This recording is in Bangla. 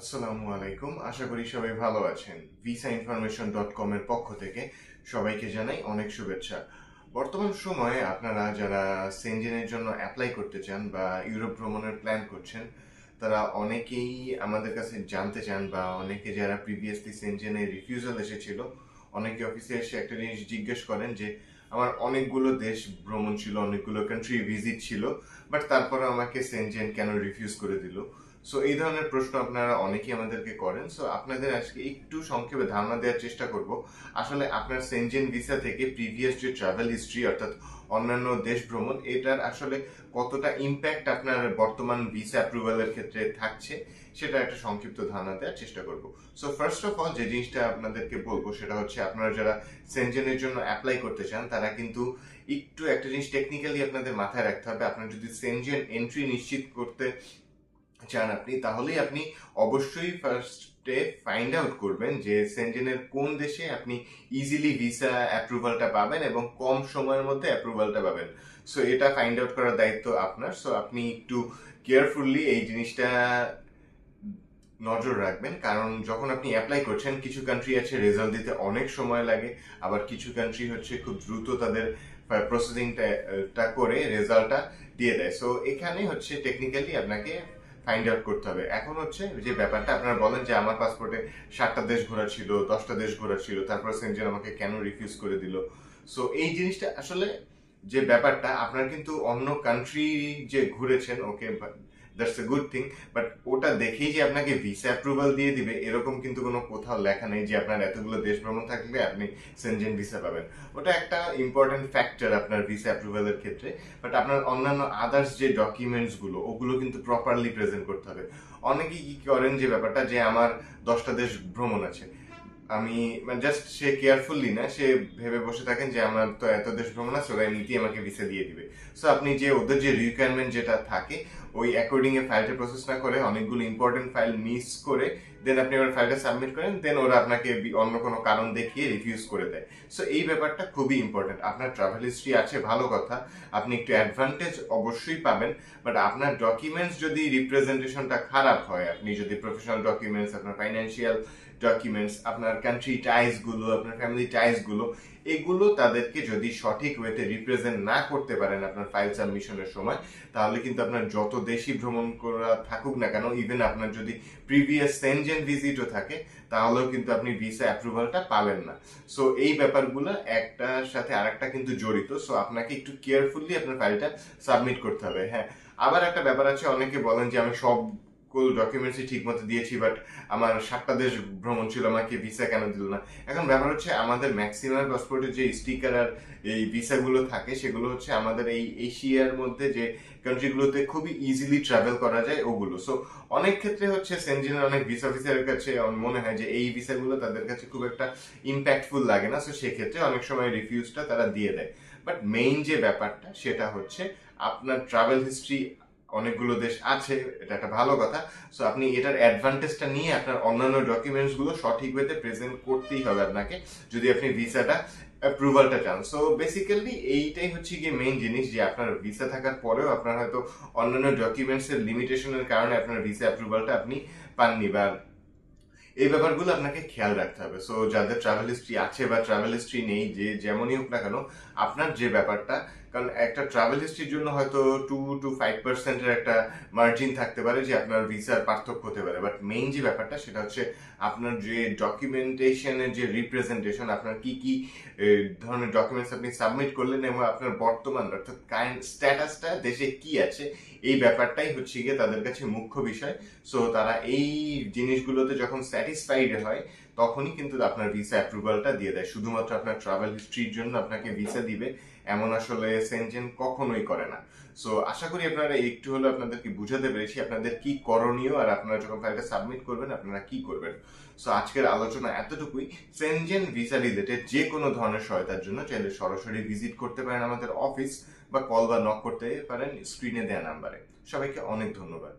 আসসালামু আলাইকুম। আশা করি সবাই ভালো আছেন। ভিসা ইনফরমেশন ডট কম এর পক্ষ থেকে সবাইকে জানাই অনেক শুভেচ্ছা। বর্তমান সময়ে আপনারা যারা সেনজেনের জন্য অ্যাপ্লাই করতে চান বা ইউরোপ ভ্রমণের প্ল্যান করছেন, তারা অনেকেই আমাদের কাছে জানতে চান বা অনেকে যারা প্রিভিয়াসলি সেনজেনে রিফিউজাল এসেছিল, অনেকে অফিসে এসে একটা জিনিস জিজ্ঞেস করেন যে, আমার অনেকগুলো দেশ ভ্রমণ ছিল, অনেকগুলো কান্ট্রি ভিজিট ছিল বাট তারপরে আমাকে সেনজেন কেন রিফিউজ করে দিল? সো এই ধরনের প্রশ্ন আপনারা অনেকেই আমাদেরকে করেন। সো আপনাদের আজকে একটু সংক্ষেপে ধারণা দেওয়ার চেষ্টা করব। আসলে আপনার সেনজেন ভিসা থেকে প্রিভিয়াস যে ট্রাভেল হিস্ট্রি অর্থাৎ অন্যান্য দেশ ভ্রমণ, এটার আসলে কতটা ইম্প্যাক্ট আপনার বর্তমান ভিসা অ্যাপ্রুভালের ক্ষেত্রে থাকছে, সেটা একটা সংক্ষিপ্ত ধারণা দেওয়ার চেষ্টা করব। সো ফার্স্ট অফ অল যে জিনিসটা আপনাদেরকে বলব, সেটা হচ্ছে আপনারা যারা সেনজেনের জন্য অ্যাপ্লাই করতে চান, তারা কিন্তু একটু একটা জিনিস টেকনিক্যালি আপনাদের মাথায় রাখতে হবে। আপনার যদি সেনজেন এন্ট্রি নিশ্চিত করতে চান আপনি, তাহলেই আপনি অবশ্যই ফার্স্টে ফাইন্ড আউট করবেন যে সেন্টেনের কোন দেশে আপনি ইজিলি ভিসা অ্যাপ্রুভালটা পাবেন এবং কম সময়ের মধ্যে অ্যাপ্রুভালটা পাবেন। সো এটা ফাইন্ড আউট করার দায়িত্ব আপনার। সো আপনি একটু কেয়ারফুললি এই জিনিসটা নজর রাখবেন। কারণ যখন আপনি অ্যাপ্লাই করছেন, কিছু কান্ট্রি আছে রেজাল্ট দিতে অনেক সময় লাগে। আবার কিছু কান্ট্রি হচ্ছে খুব দ্রুত তাদের প্রসেসিংটা করে রেজাল্টটা দিয়ে দেয়। সো এখানে হচ্ছে টেকনিক্যালি আপনাকে ফাইন্ড আউট করতে হবে। এখন হচ্ছে যে ব্যাপারটা আপনারা বলেন যে আমার পাসপোর্টে সাতটা দেশ ঘোরা ছিল, দশটা দেশ ঘোরা ছিল, তারপর সেন্টার আমাকে কেন রিফিউজ করে দিল? সো এই জিনিসটা আসলে যে ব্যাপারটা, আপনার কিন্তু অন্য কান্ট্রি যে ঘুরেছেন okay that's a good thing but ওটা দেখেই যে আপনাকে ভিসা অ্যাপ্রুভাল দিয়ে দিবে, এরকম কিন্তু কোনো কোথাও লেখা নেই যে আপনার এতগুলো দেশ ভ্রমণ থাকলে আপনি সেনজেন ভিসা পাবেন। ওটা একটা ইম্পর্টেন্ট ফ্যাক্টর আপনার ভিসা অ্যাপ্রুভালের ক্ষেত্রে। বাট আপনার অন্যান্য আদার্স যে ডকুমেন্টসগুলো ওগুলো কিন্তু প্রপারলি প্রেজেন্ট করতে হবে। অনেকেই কি করেন যে ব্যাপারটা যে আমার দশটা দেশ ভ্রমণ আছে। আমি মানে জাস্ট সে কেয়ারফুলি না, সে ভেবে বসে থাকেন যে আমার তো এত দেশ ভ্রমণ আছে, ওরা এমনিতেই আমাকে ভিসা দিয়ে দিবে। সো আপনি যে ওদের যে রিকোয়ারমেন্ট যেটা থাকে ওই অ্যাকর্ডিং এ ফাইলটা প্রসেস না করে অনেকগুলো ইম্পর্টেন্ট ফাইল মিস করে দেন আপনি এবার ফাইলটা সাবমিট করেন দেন ওরা আপনাকে অন্য কোনো কারণ দেখিয়ে রিফিউজ করে দেয়। সো এই ব্যাপারটা খুবই ইম্পর্টেন্ট আপনার ট্রাভেল হিস্ট্রি আছে, ভালো কথা। আপনি একটু অ্যাডভান্টেজ অবশ্যই পাবেন বাট আপনার ডকুমেন্টস যদি রিপ্রেজেন্টেশনটা খারাপ হয়, আপনি যদি প্রফেশনাল ডকুমেন্টস আপনার ফাইন্যান্সিয়াল ডকুমেন্টস আপনার কান্ট্রি টাইজগুলো, আপনার ফ্যামিলি টাইজগুলো এগুলো তাদেরকে যদি সঠিক ওয়েতে রিপ্রেজেন্ট না করতে পারেন আপনার ফাইল সাবমিশনের সময়, তাহলে কিন্তু আপনার যত দেশি ভ্রমণ করা থাকুক না কেন ইভেন আপনার যদি প্রিভিয়াস সেনজেন ভিজিটও থাকে, তাহলেও কিন্তু আপনি ভিসা অ্যাপ্রুভালটা পাবেন না। সো এই ব্যাপারগুলো একটার সাথে আরেকটা কিন্তু জড়িত। সো আপনাকে একটু কেয়ারফুলি আপনার ফাইলটা সাবমিট করতে হবে। হ্যাঁ আবার একটা ব্যাপার আছে, অনেকে বলেন যে আমি সব ডকুমেন্টসই ঠিক মতো দিয়েছি বাট আমার সাতটা দেশ ভ্রমণ ছিল, আমাকে ভিসা কেন দিল না? এখন ব্যাপার হচ্ছে আমাদের ম্যাক্সিমাম পাসপোর্টের যে স্টিকার আর এই ভিসাগুলো থাকে, সেগুলো হচ্ছে আমাদের এই এশিয়ার মধ্যে যে কান্ট্রিগুলোতে খুবই ইজিলি ট্রাভেল করা যায়, ওগুলো। সো অনেক ক্ষেত্রে হচ্ছে সেনজেনের অনেক ভিসা অফিসারের কাছে মনে হয় যে এই ভিসাগুলো তাদের কাছে খুব একটা ইম্প্যাক্টফুল লাগে না। সো সেক্ষেত্রে অনেক সময় রিফিউজটা তারা দিয়ে দেয়। বাট মেইন যে ব্যাপারটা, সেটা হচ্ছে আপনার ট্রাভেল হিস্ট্রি অনেকগুলো দেশ আছে, এটা একটা ভালো কথা। সো আপনি এটার অ্যাডভান্টেজটা নিয়ে আপনার অন্যান্য ডকুমেন্টসগুলো সঠিক ওয়েতে প্রেজেন্ট করতেই হবে আপনাকে, যদি আপনি ভিসাটা অ্যাপ্রুভালটা চান। সো বেসিক্যালি এইটাই হচ্ছে গিয়ে মেইন জিনিস যে আপনার ভিসা থাকার পরেও আপনার হয়তো অন্যান্য ডকুমেন্টস এর লিমিটেশনের কারণে আপনার ভিসা অ্যাপ্রুভালটা আপনি পাননি বা এই ব্যাপারগুলো আপনাকে খেয়াল রাখতে হবে। সো যাদের ট্রাভেল হিস্ট্রি আছে বা ট্রাভেল হিস্ট্রি নেই, যে যেমনই হোক না কেন, আপনার যে ব্যাপারটা কারণ একটা ট্রাভেল হিস্ট্রির জন্য হয়তো টু টু ফাইভ পার্সেন্টের একটা মার্জিন থাকতে পারে যে আপনার ভিসার পার্থক্য হতে পারে। বাট মেইন যে ব্যাপারটা, সেটা হচ্ছে আপনার যে ডকুমেন্টেশনের যে রিপ্রেজেন্টেশন আপনার কি কি ধরনের ডকুমেন্টস আপনি সাবমিট করলেন এবং আপনার বর্তমান, অর্থাৎ কারেন্ট স্ট্যাটাসটা দেশে কি আছে, এই ব্যাপারটাই হচ্ছে গিয়ে তাদের কাছে মুখ্য বিষয়। সো তারা এই জিনিসগুলোতে যখন স্যাটিসফাইড হয়, তখনই কিন্তু আপনার ভিসা অ্যাপ্রুভালটা দিয়ে দেয়। শুধুমাত্র আপনার ট্রাভেল হিস্ট্রির জন্য আপনাকে ভিসা দিবে। এমন আসলে সেনজেন কখনোই করে না। সো আশা করি আপনারা একটু হলেও আপনাদেরকে বুঝাতে পেরেছি আপনাদের কি করণীয় আর আপনারা যখন ফাইলটা সাবমিট করবেন, আপনারা কি করবেন। সো আজকের আলোচনা এতটুকুই। সেনজেন ভিসা রিলেটেড যে কোনো ধরনের সহায়তার জন্য চাইলে সরাসরি ভিজিট করতে পারেন আমাদের অফিস বা কল বা নক করতে পারেন স্ক্রিনে দেওয়া নাম্বারে সবাইকে অনেক ধন্যবাদ।